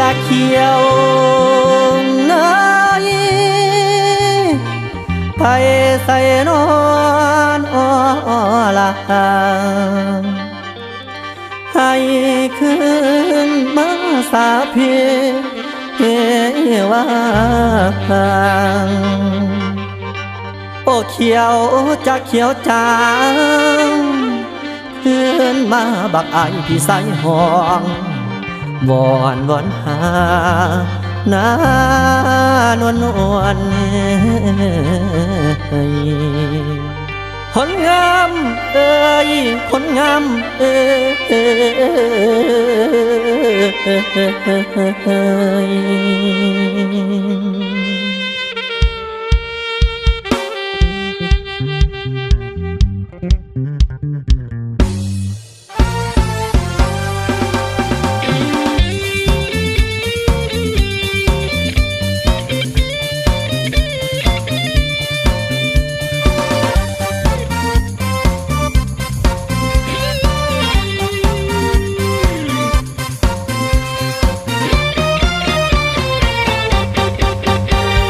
ละเขียวในไปใส่นอนอละให้คืนมาสาเพียว่าโอ้เขียวจะเขียวจางขึ้นมาบักอายพี่ใส่ห้อง วอนวอนหานานวลนวลคนงามเอ้ยคนงามเอ้ย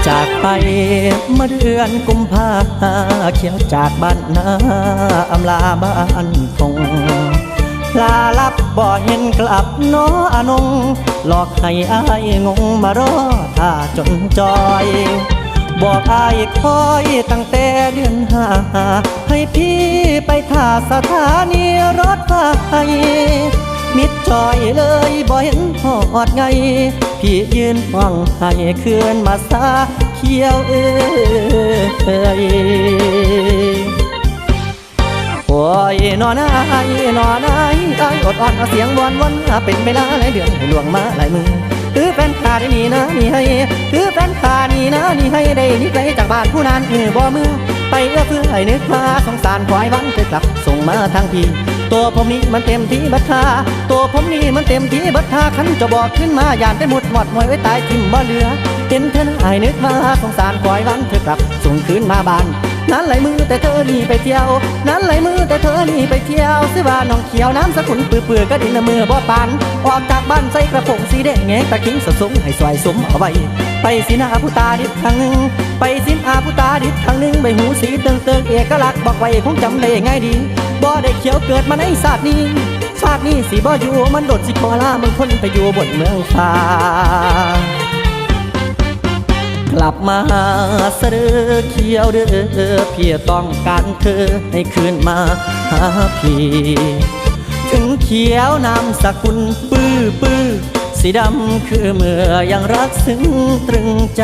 จากไปเมื่อเดือนกุมภาเขียวจากบ้านนาอำลาบ้านคงลาลับบ่เห็นกลับน้ออนงหลอกให้อายงงมารอท่าจนจอยบอกอายคอยตั้งแต่เดือนห้าให้พี่ไปท่าสถานีรถไฟ มิดจอยเลยบ่เห็นหอดไง พี่ยืนฟังให้เคลื่อนมาซาเขียวเอ้ยโอ้ยนอนไอ้นอนไอ้ไอ้อดอ่อนเสียงวอนวอนเป็นเวลาหลายเดือนให้ลวงมาหลายมือคือแฟนขาได้นี่นะนี่ให้คือแฟนขานี่นะนี่ให้ได้นี่ไกลจากบ้านผู้นั้นเออบ่มือไปเอื้อเพื่อให้นึกมาสงสารควายวันเธอกลับส่งมาทางพี่ ตัวผมนี่มันเต็มที่บัดทาตัวผมนี่มันเต็มที่บัดทาขันจะบอกขึ้นมาย่านได้หมดหมดมวยไว้ตายทิมบ่เหลือเห็นเธอไอ้นึกมาสงสารควายวันเธอกลับส่งคืนมาบ้านนั้นไหลมือแต่เธอหนีไปเที่ยว นั้นไหลมือแต่เธอหนีไปเที่ยวซื้อบ้าน้องเขียวน้ำสกุลเปื่อๆก็ดินมือบ่ปานออกจากบ้านใส่กระโปรงสีแดงแงตะคิงสะสมให้สวยสมเอาไว้ ไปสินาผู้ตาดิบครั้งหนึ่งไปสินอาผู้ตาดิบครั้งหนึ่งใบหูสีเติงเติงเอกลักษณ์บอกไว้คงจำได้ง่ายดีบ่ได้เขียวเกิดมาในศาสตร์นี้ชาตินี้สิบ่อยู่มันโดดสิขอลามึงคนไปอยู่บนเมืองฟ้ากลับมาเสดอเขียวเด้อพี่ต้องการเธอให้คืนมาหาพี่ถึงเขียวนามสกุลปื้อปื้อ สีดำคือเมื่อยังรักซึ้งตรึงใจ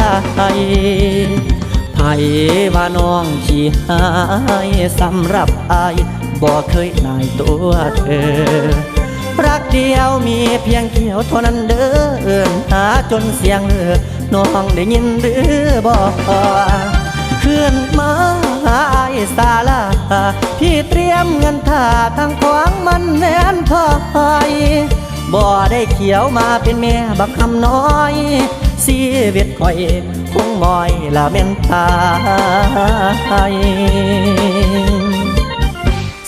ไผ่ว่าน้องขี้หายสำหรับอายบอกเคยนายตัวเธอ รักเดียวมีเพียงเขียวเท่านั้นเด้อเอินหาจนเสียงเลือน้องได้ยินหรือบอกเคลื่อนมาหาไอ้สาลาพี่เตรียมเงินท่าทางขวางมันแน่นพอย บ่ได้เขียวมาเป็นแม่บักคำน้อยชีวิตคอยคงมอยละเม่นตาย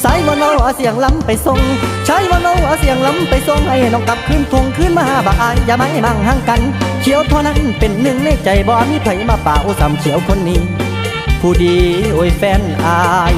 สายวันเอาเสียงล้ำไปส่งใช้วันเอาเสียงล้ำไปส่งให้น้องกลับคืนทวงคืนมาหาบาอายอย่าไม่มั่งห่างกัน เขียวเท่านั้นเป็นหนึ่งในใจบ่มีไผมาป่าอุสามเขียวคนนี้ ผู้ดีโอ้ยแฟนอาย